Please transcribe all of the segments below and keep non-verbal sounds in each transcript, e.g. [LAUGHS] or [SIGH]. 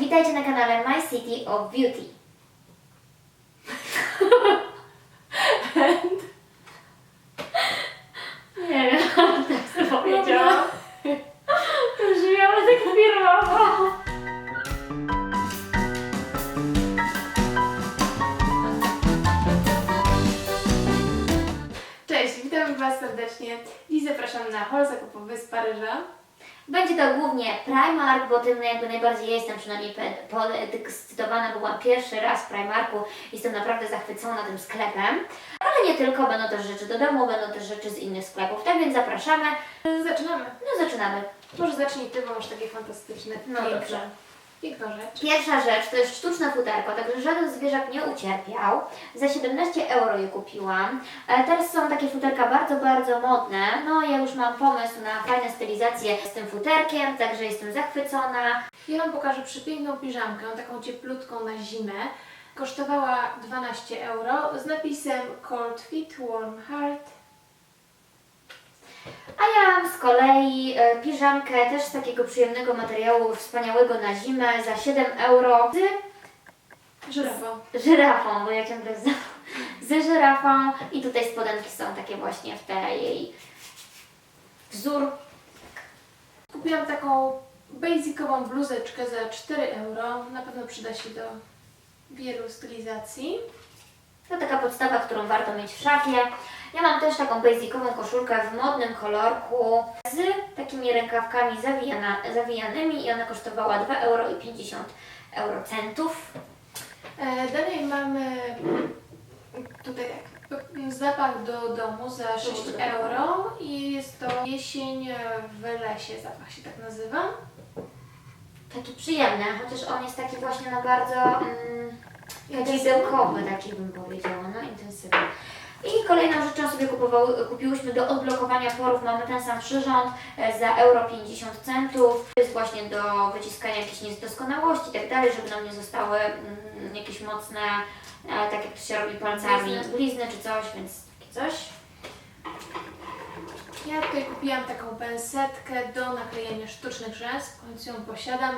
witajcie na kanale My City of Beauty. Nie wiem, [LAUGHS] tak sobie powiedziałam. To brzmiało tak firmowo. Cześć, witam Was serdecznie i zapraszam na hol zakupowy z Paryża. Będzie to głównie Primark, bo tym jakby najbardziej jestem przynajmniej podekscytowana, bo byłam pierwszy raz w Primarku. Jestem naprawdę zachwycona tym sklepem. Ale nie tylko, będą też rzeczy do domu, będą też rzeczy z innych sklepów. Tak więc zapraszamy. Zaczynamy. No zaczynamy. Może zacznij Ty, bo masz takie fantastyczne, No dobrze. Piękna rzecz. Pierwsza rzecz to jest sztuczne futerko, także żaden zwierzak nie ucierpiał. Za 17 euro je kupiłam. E, teraz są takie futerka bardzo, bardzo modne. No ja już mam pomysł na fajne stylizacje z tym futerkiem, także jestem zachwycona. Ja Wam pokażę przepiękną piżamkę, taką cieplutką na zimę. Kosztowała 12 euro z napisem Cold Feet, Warm Heart. Z kolei e, piżamkę też z takiego przyjemnego materiału, wspaniałego na zimę za 7 euro z Żyrafą. żyrafą, bo ja ciągle z, z żyrafą i tutaj spodenki są takie właśnie w te jej wzór. Kupiłam taką basicową bluzeczkę za 4 euro. Na pewno przyda się do wielu stylizacji. To taka podstawa, którą warto mieć w szafie. Ja mam też taką basicową koszulkę w modnym kolorku z takimi rękawkami zawijana, zawijanymi i ona kosztowała 2,50 euro eurocentów. E, Dalej mamy tutaj tak, zapach do domu za 6 do domu. euro i jest to jesień w lesie, zapach się tak nazywa. Taki przyjemny, chociaż on jest taki właśnie na bardzo mm, kadzidełkowy, taki bym powiedziała, no intensywny. I kolejną rzeczą sobie kupowały, kupiłyśmy do odblokowania porów, mamy ten sam przyrząd e, za euro 50 centów. To jest właśnie do wyciskania jakichś niedoskonałości i tak dalej, żeby nam nie zostały mm, jakieś mocne, e, tak jak to się robi palcami, Blizny. blizny czy coś, więc takie coś. Ja tutaj kupiłam taką pensetkę do naklejenia sztucznych rzęs, w końcu ją posiadam.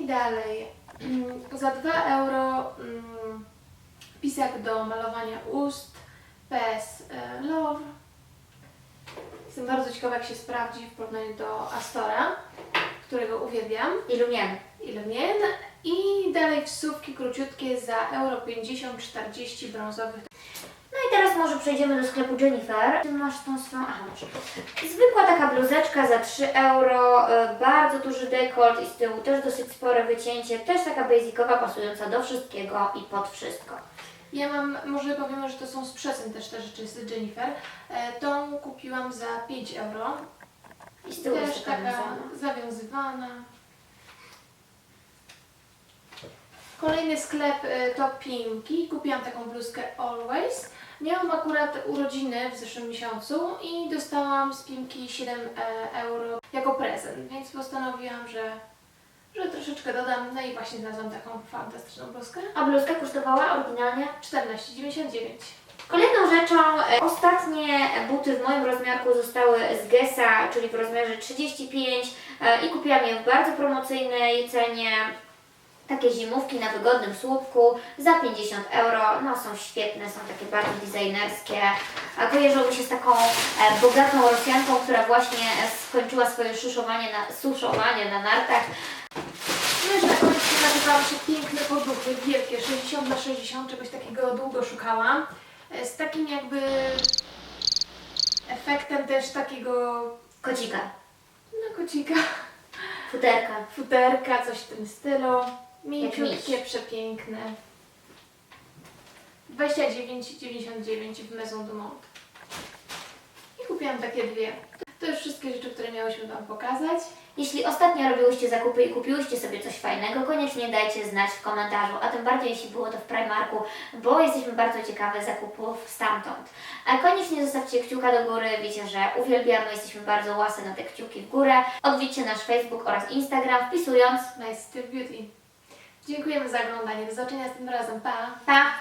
I dalej, mm, za 2 euro mm, pisak do malowania ust, PS e, Love. Jestem bardzo ciekawa jak się sprawdzi w porównaniu do Astora, którego uwielbiam. Illumien. Illumien. I dalej wsówki króciutkie za euro 50, 40 brązowych. No i teraz może przejdziemy do sklepu Jennifer. Ty masz tą swoją... Aha, masz. Zwykła taka bluzeczka za 3 euro, e, bardzo duży dekolt i z tyłu też dosyć spore wycięcie. Też taka basicowa, pasująca do wszystkiego i pod wszystko. Ja mam, może powiemy, że to są z przecen też te rzeczy z Jennifer. E, tą kupiłam za 5 euro. I z tyłu Też jest taka taka zawiązywana. Kolejny sklep e, to Pinki. Kupiłam taką bluzkę Always. Miałam akurat urodziny w zeszłym miesiącu i dostałam z Pinki 7 e, euro jako prezent, więc postanowiłam, że, że troszeczkę dodam. No i właśnie znalazłam taką fantastyczną bluzkę. A bluzka kosztowała oryginalnie 14,99. Kolejną rzeczą, e, ostatnie buty w moim rozmiarku zostały z Gessa, czyli w rozmiarze 35 e, i kupiłam je w bardzo promocyjnej cenie. Takie zimówki na wygodnym słupku za 50 euro. No są świetne, są takie bardzo designerskie. A kojarzą mi się z taką e, bogatą Rosjanką, która właśnie e, skończyła swoje szuszowanie na, suszowanie na nartach. No i na koniec nazywały się piękne poduchy, wielkie, 60 na 60, czegoś takiego długo szukałam. E, Z takim jakby efektem też takiego, Kocika, no kocika, futerka. futerka, coś w tym stylu. Miś. Mięciutkie, przepiękne. 29,99 w Maison du Monde. I kupiłam takie dwie. To już wszystkie rzeczy, które miałyśmy Wam pokazać. Jeśli ostatnio robiłyście zakupy i kupiłyście sobie coś fajnego, koniecznie dajcie znać w komentarzu, a tym bardziej jeśli było to w Primarku, bo jesteśmy bardzo ciekawe zakupów stamtąd. A koniecznie zostawcie kciuka do góry, wiecie, że uwielbiamy, jesteśmy bardzo łasy na te kciuki w górę. Odwiedźcie nasz Facebook oraz Instagram wpisując Steve Beauty. Dziękujemy za oglądanie. Do zobaczenia następnym razem. Pa! pa!